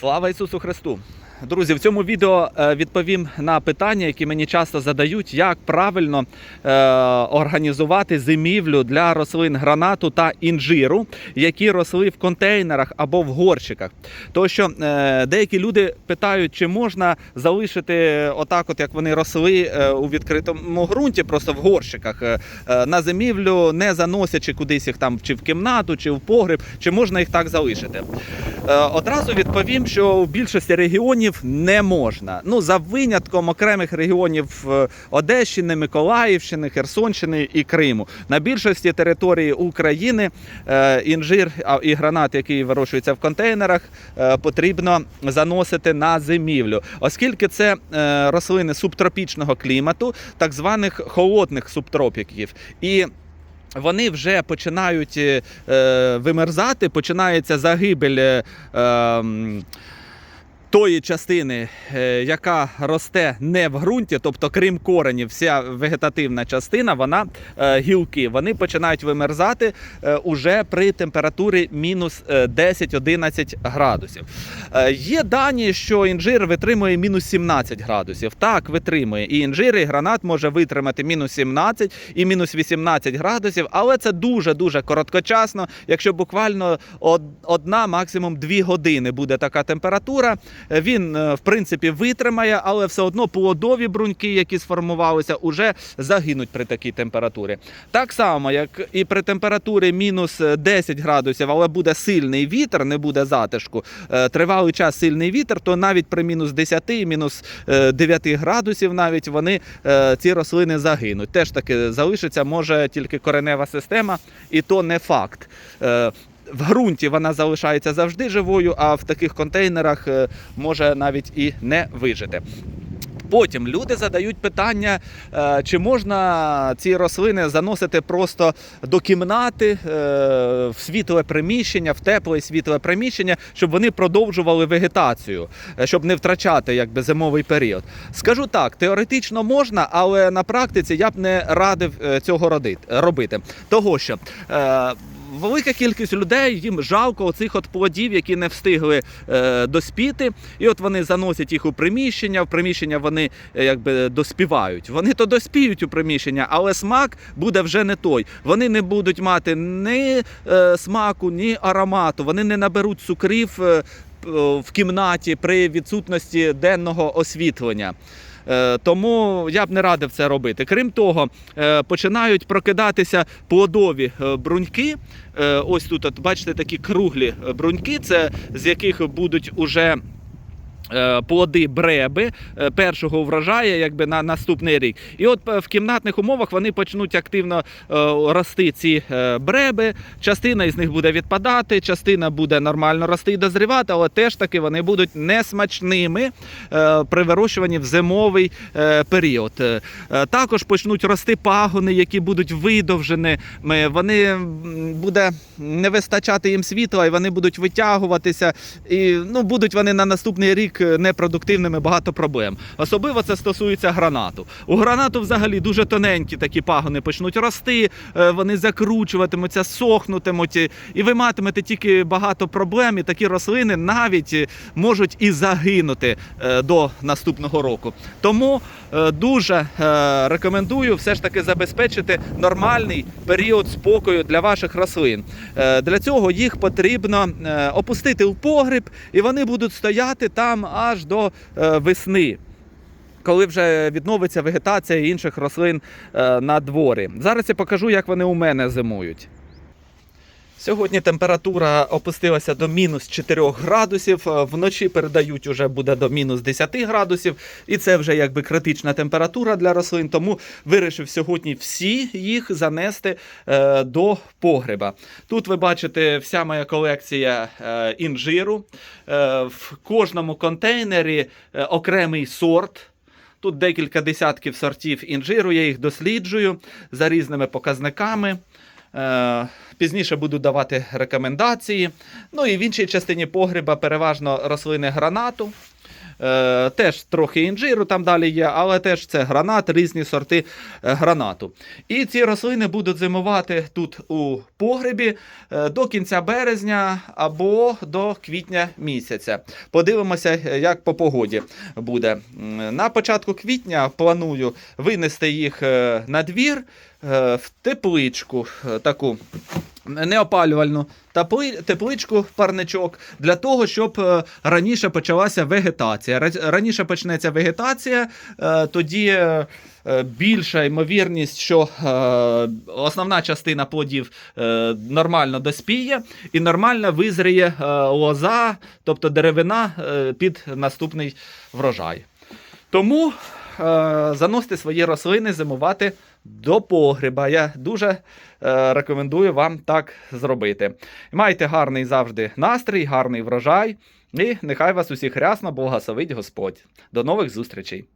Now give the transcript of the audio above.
Слава Ісусу Христу! Друзі, в цьому відео е, відповім на питання, які мені часто задають, як правильно е, організувати зимівлю для рослин гранату та інжиру, які росли в контейнерах або в горщиках. Тому що е, деякі люди питають, чи можна залишити отак, от як вони росли у відкритому ґрунті, просто в горщиках, на зимівлю, не заносячи кудись їх там чи в кімнату, чи в погріб, чи можна їх так залишити. Одразу відповім, що у більшості регіонів не можна. Ну за винятком окремих регіонів е, Одещини, Миколаївщини, Херсонщини і Криму. На більшості території України е, інжир і гранат, який вирощується в контейнерах, е, потрібно заносити на зимівлю, оскільки це рослини субтропічного клімату, так званих холодних субтропіків. І вони вже починають е, вимерзати, починається загибель. Е, ем, Тої частини, е, яка росте не в ґрунті, тобто крім коренів, вся вегетативна частина, вона е, гілки, вони починають вимерзати е, уже при температурі мінус е, 10-11 градусів. Є дані, що інжир витримує мінус 17 градусів. Так, витримує. І інжир, і гранат може витримати мінус 17 і мінус 18 градусів, але це дуже-дуже короткочасно. Якщо буквально одна, максимум дві години буде така температура. Е, Він, е, в принципі, витримає, але все одно плодові бруньки, які сформувалися, уже загинуть при такій температурі. Так само, як і при температурі мінус 10 градусів, але буде сильний вітер, не буде затишку. е, Тривалий час сильний вітер, то навіть при мінус 10, мінус е, 9 градусів, навіть вони е, ці рослини загинуть. Теж таки залишиться може тільки коренева система, і то не факт. В ґрунті вона залишається завжди живою, а в таких контейнерах е, може навіть і не вижити. Потім люди задають питання, е, чи можна ці рослини заносити просто до кімнати е, в світле приміщення, в тепле світле приміщення, щоб вони продовжували вегетацію, щоб не втрачати якби зимовий період. Скажу так, теоретично можна, але на практиці я б не радив цього робити. Того що. Велика кількість людей їм жалко оцих от плодів, які не встигли е, доспіти, і от вони заносять їх у приміщення. В приміщення вони е, якби доспівають. Вони то доспіють у приміщення, але смак буде вже не той. Вони не будуть мати ні е, смаку, ні аромату. Вони не наберуть цукрів е, в кімнаті при відсутності денного освітлення. Е, Тому я б не радив це робити. Крім того, е, починають прокидатися плодові е, бруньки. Ось тут, от, бачите, такі круглі бруньки, це з яких будуть уже. Е, Плоди бреби е, першого врожаю, якби на наступний рік. І от е, в кімнатних умовах вони почнуть активно рости ці бреби. Частина із них буде відпадати, частина буде нормально рости і дозрівати, але теж таки вони будуть несмачними при вирощуванні в зимовий період. Також почнуть рости пагони, які будуть видовженими. Вони буде не вистачати їм світла, і вони будуть витягуватися. І ну будуть вони на наступний рік е, непродуктивними, багато проблем. Особливо це стосується гранату. У гранату взагалі дуже тоненькі такі пагони почнуть рости, е, вони закручуватимуться, сохнутимуть, і- ви матимете тільки багато проблем. І такі рослини навіть е, можуть і загинути до наступного року. Тому дуже рекомендую все ж таки забезпечити нормальний період спокою для ваших рослин. Для цього їх потрібно опустити в погріб, і вони будуть стояти там аж до е, весни. Коли вже відновиться вегетація інших рослин е, на дворі. Зараз я покажу, як вони у мене зимують. Сьогодні температура опустилася до мінус 4 градусів. е, Вночі передають уже буде до мінус 10 градусів, і це вже якби критична температура для рослин. Тому вирішив сьогодні всі їх занести е, до погреба. Тут ви бачите вся моя колекція е, інжиру. Е, в кожному контейнері е, окремий сорт. Тут декілька десятків сортів інжиру, я їх досліджую за різними показниками. Е, Пізніше буду давати рекомендації. Ну і в іншій частині погреба переважно рослини гранату. Е, теж трохи інжиру там далі є, але теж це гранат, різні сорти е, гранату. І ці рослини будуть зимувати тут у погребі е, до кінця березня або до квітня місяця. Подивимося, як по погоді буде. На початку квітня планую винести їх на двір в тепличку таку неопалювальну тепличку, парничок, для того, щоб е, раніше почалася вегетація. Раніше почнеться вегетація, е, тоді е, більша ймовірність, що основна частина плодів нормально доспіє і нормально визріє лоза, тобто деревина під наступний врожай. Тому заносьте свої рослини зимувати до погреба. Я дуже е, рекомендую вам так зробити. Майте гарний завжди настрій, гарний врожай, і нехай вас усіх рясно благословить Господь. До нових зустрічей!